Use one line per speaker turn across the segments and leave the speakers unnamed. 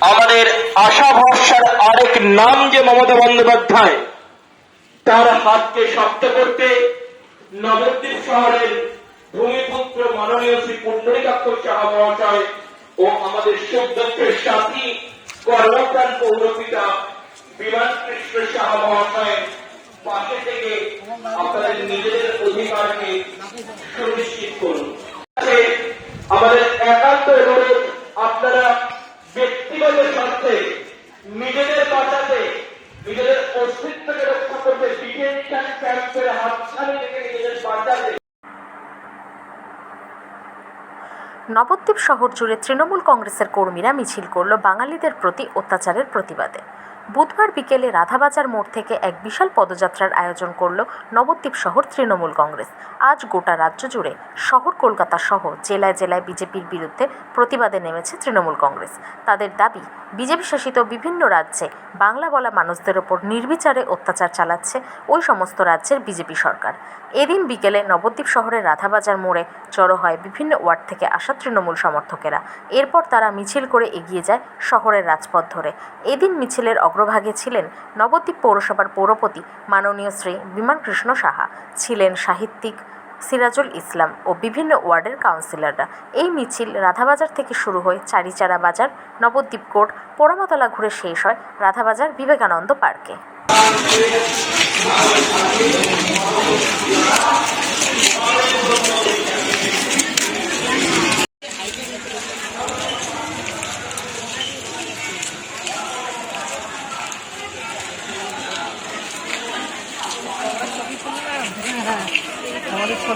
আমাদের আশা ভরসার আরেক নাম যে মমতা বন্দ্যোপাধ্যায়, তার হাতকে শক্ত করতে নবদ্বীপ শহরের ভূমিপুত্র মাননীয় শ্রী পুণ্ডরিকাক্ষ সাহা মহাশয় ও আমাদের সুদক্ষের সাথী কর্মপ্রাণ পৌরপিতা বিমান কৃষ্ণ সাহা মহাশয়, পাশে থেকে আপনাদের নিজেদের অধিকারকে সুনিশ্চিত করুন। আমাদের একান্ত অনুরোধ, আপনারা ব্যক্তিগত স্বার্থে নিজেদের বাঁচাতে, নিজেদের অস্তিত্বকে রক্ষা করতে ডিটেনশন ক্যাম্পের হাতছানি থেকে নিজেদের বাঁচাতে।
নবদ্বীপ শহর জুড়ে তৃণমূল কংগ্রেসের কর্মীরা মিছিল করল বাঙালিদের প্রতি অত্যাচারের প্রতিবাদে। বুধবার বিকেলে রাধাবাজার মোড় থেকে এক বিশাল পদযাত্রার আয়োজন করল নবদ্বীপ শহর তৃণমূল কংগ্রেস। আজ গোটা রাজ্য জুড়ে শহর কলকাতা সহ জেলায় জেলায় বিজেপির বিরুদ্ধে প্রতিবাদে নেমেছে তৃণমূল কংগ্রেস। তাদের দাবি, বিজেপি শাসিত বিভিন্ন রাজ্যে বাংলা বলা মানুষদের ওপর নির্বিচারে অত্যাচার চালাচ্ছে ওই সমস্ত রাজ্যের বিজেপি সরকার। এদিন বিকেলে নবদ্বীপ শহরের রাধাবাজার মোড়ে জড়ো হয় বিভিন্ন ওয়ার্ড থেকে আসা তৃণমূল সমর্থকেরা। এরপর তারা মিছিল করে এগিয়ে যায় শহরের রাজপথ ধরে। এদিন মিছিলের অগ্রভাগে ছিলেন নবদ্বীপ পৌরসভার পৌরপতি মাননীয় শ্রী বিমান কৃষ্ণ সাহা। ছিলেন সাহিত্যিক সিরাজুল ইসলাম ও বিভিন্ন ওয়ার্ডের কাউন্সিলররা। এই মিছিল রাধাবাজার থেকে শুরু হয়ে চারিচারা বাজার, নবদ্বীপ কোর্ট, পোড়ামাতলা ঘুরে শেষ হয় রাধাবাজার বিবেকানন্দ পার্কে।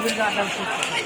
obrigado.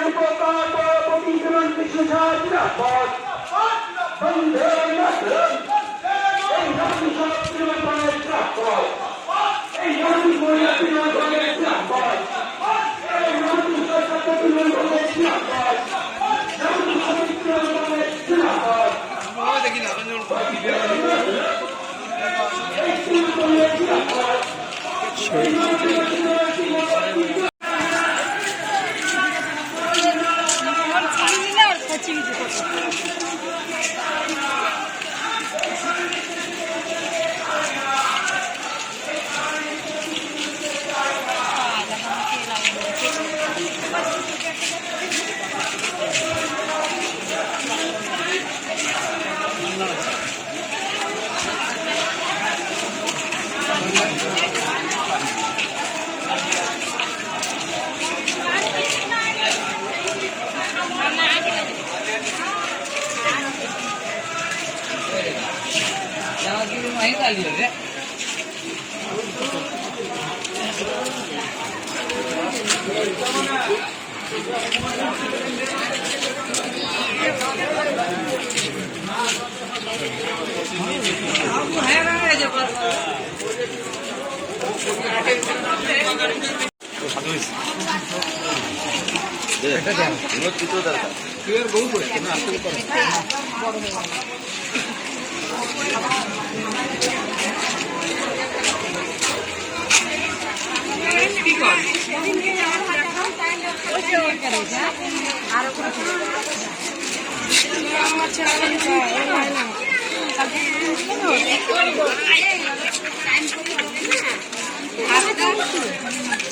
পৌরপতি বিমান কৃষ্ণ শাহ জিরাপদ दे
এটা দাও নিয়ত কত দরকার কিয়ার বহু পড়ে না আসলে পড়ে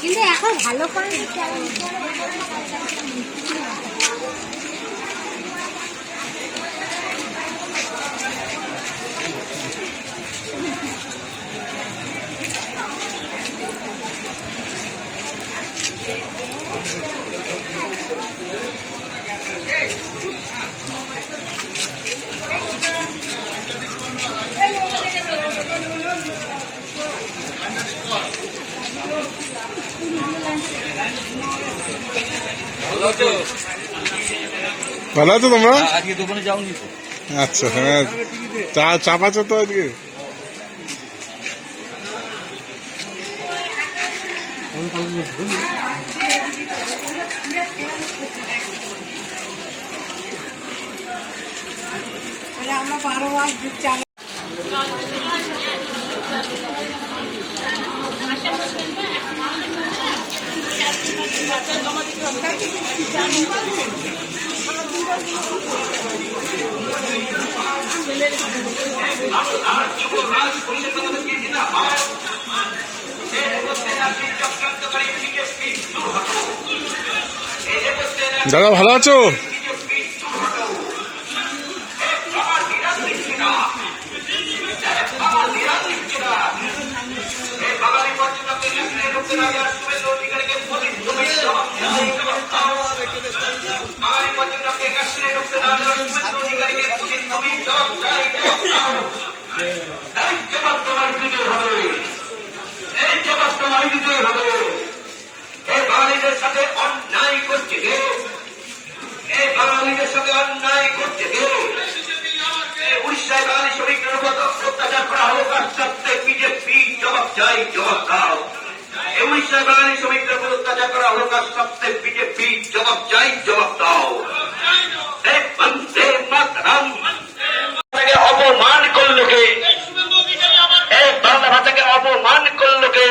কিন্তু এখন ভালো করে
ভালো আছো তোমরা
আজকে দোকানে যাওনি
আচ্ছা হ্যাঁ। চা চা পাচ্ছ তো আজকে?
আমরা বারো মাস চাল
দাদা ভালো আছো?
এই জবাব তোমার দিতে হবে। এই বাঙালিদের সাথে অন্যায় করছে কে এই বাঙালিদের সাথে অন্যায় করছে কে উড়িষ্যায় বাঙালি শ্রমিকদের উপর অত্যাচার জবাব দাও। বন্দে মাতরম। করল কে এই বাংলা ভাষাকে অপমান করল কে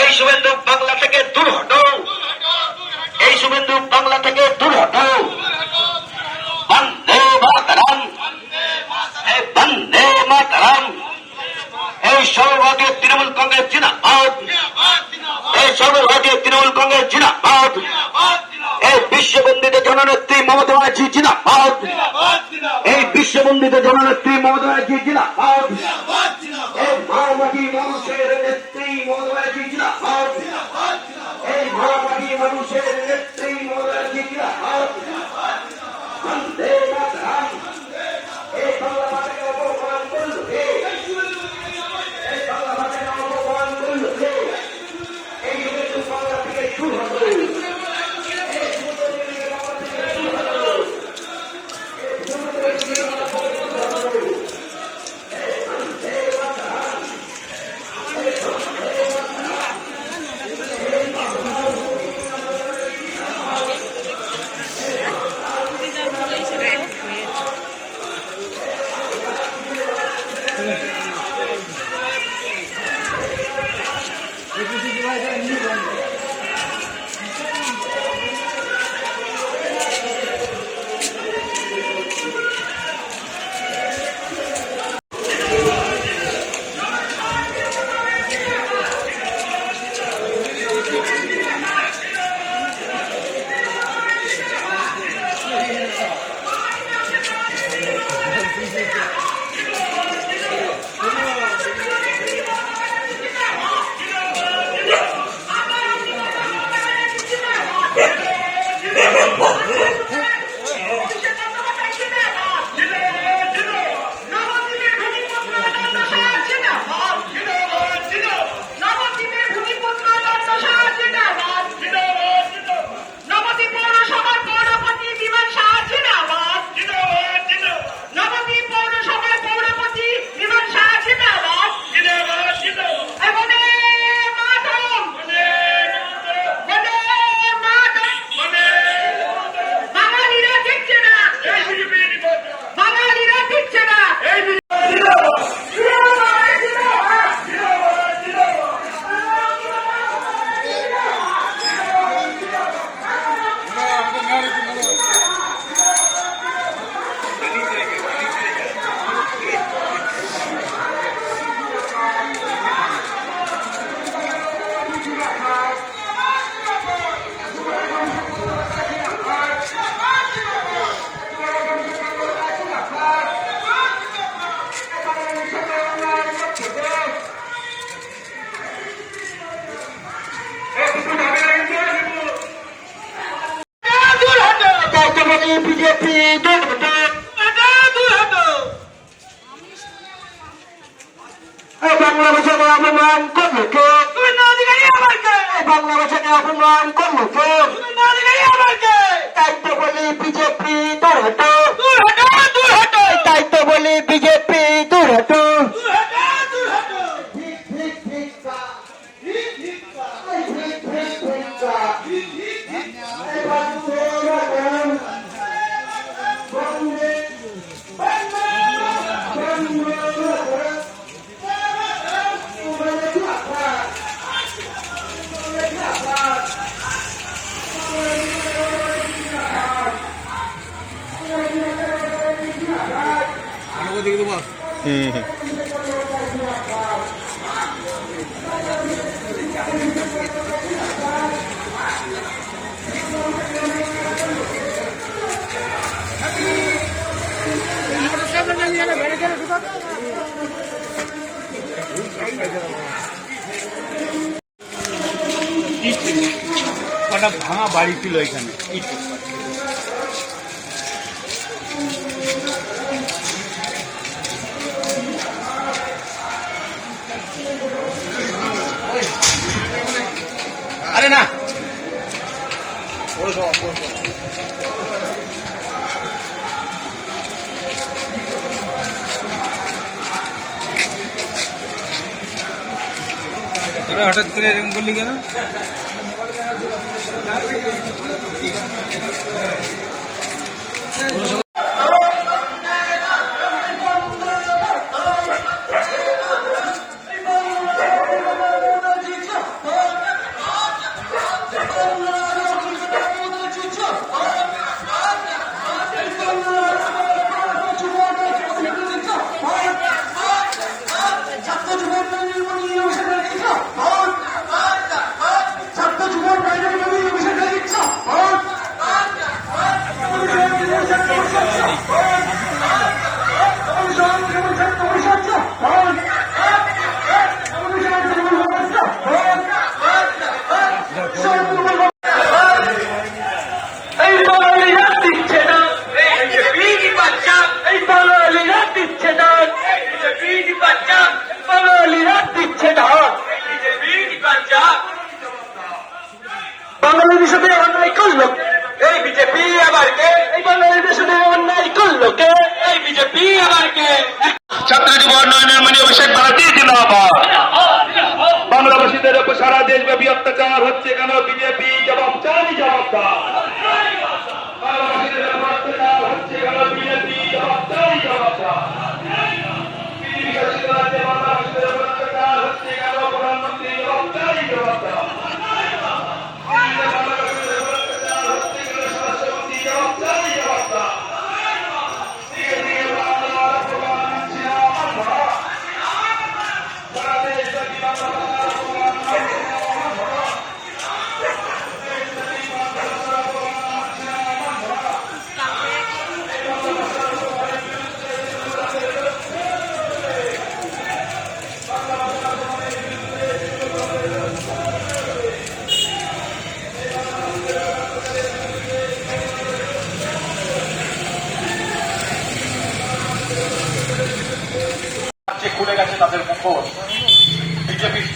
এই শুভেন্দু বাংলা থেকে দূর হটো, এই শুভেন্দু বাংলা থেকে দূর হটো। বন্দে মাতরম, এই বন্দে মাতরম, এই সর্বভারতীয় তৃণমূল কংগ্রেস জিনাবাদ এই সর্বভারতীয় তৃণমূল কংগ্রেস জিনাবাদ এই বিশ্ববন্দিত জননেত্রী মমতা ব্যানার্জি জিনাবাদ এই বিশ্ববন্দিত জননেত্রী মমতা ব্যানার্জি জিনাবাদ এই মাওবাদী মানুষের নেত্রী মমতা ব্যানার্জি জিনাবাদ এই মাওবাদী মানুষের নেত্রী মমতা ব্যানার্জি কে বাংলা ভাষাকে অপমান করল কেউ দায়িত্ব বলি
বিজেপি দূর হটো
দেখে দেবো
হুম হুম।
কটা ভাঙা বাড়ি ছিল এখানে? হঠাৎ করে এরকম করলি কেন?
এই উপর সারা দেশব্যাপী অত্যাচার হচ্ছে কেন বিজেপি জবাব চাই জবাব দাও। বাংলাভাষীদের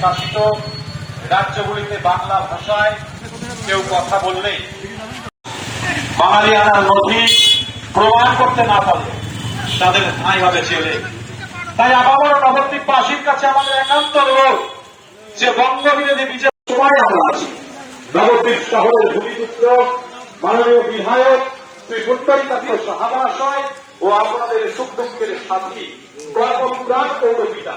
শাসিত
রাজ্যগুলিতে বাংলা ভাষায় কেউ কথা বললে বাঙালি আনার নথি প্রমাণ করতে না পারে, তাদের ঠাঁই হবে ছেলে তাই আবারও নবদ্বীপবাসীর কাছে আমাদের একান্ত অনুরোধ যে বঙ্গবিরোধী বিজেপি সময় আমরা আছি। নবদ্বীপ শহরের ভূমিপুত্র, মাননীয় বিধায়ক, শ্রী সুন্দরীকান্ত সাহাবাশয় ও আপনাদের সুখ দুঃখের সাথী কর্মপুরাণ পৌরপিতা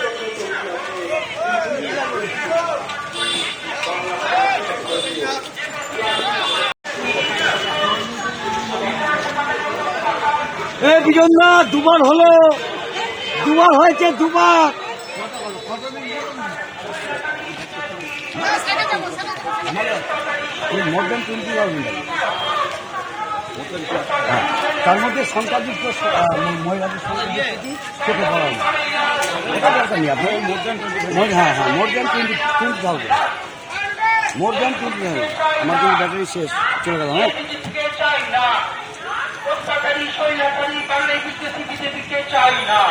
এ
না, দুবার হলো। দুবার হয়েছে, দুবার। তার মধ্যে সংখ্যাযুক্ত মহিলাদের সংখ্যা হ্যাঁ হ্যাঁ মোর দ্যান টোয়েন্টি আমার ব্যাটারি শেষ, চলে গেল হ্যাঁ?
চাই না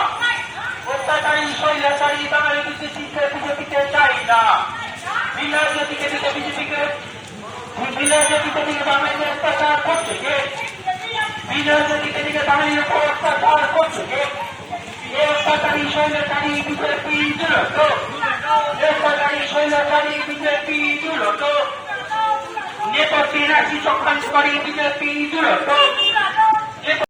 অত্যাচারী, স্বৈরাচারী বাংলায় বিজেপিকে বিজেপিকে চাই না বিনা জ্যোতিকে দিকে বিজেপিকে বিনা জ্যোতিকে দিকে বাঙালিকে অত্যাচার করছে কে? বিনা জ্যোতিকে দিকে বাঙালির উপর অত্যাচার করছে কে? এই অত্যাচারী, স্বৈরাচারী বিজেপি জুলত অত্যাচারী, স্বৈরাচারী বিজেপি জুলত নেপথ্যে রাশি চক্রান্ত করে বিজেপি জুলত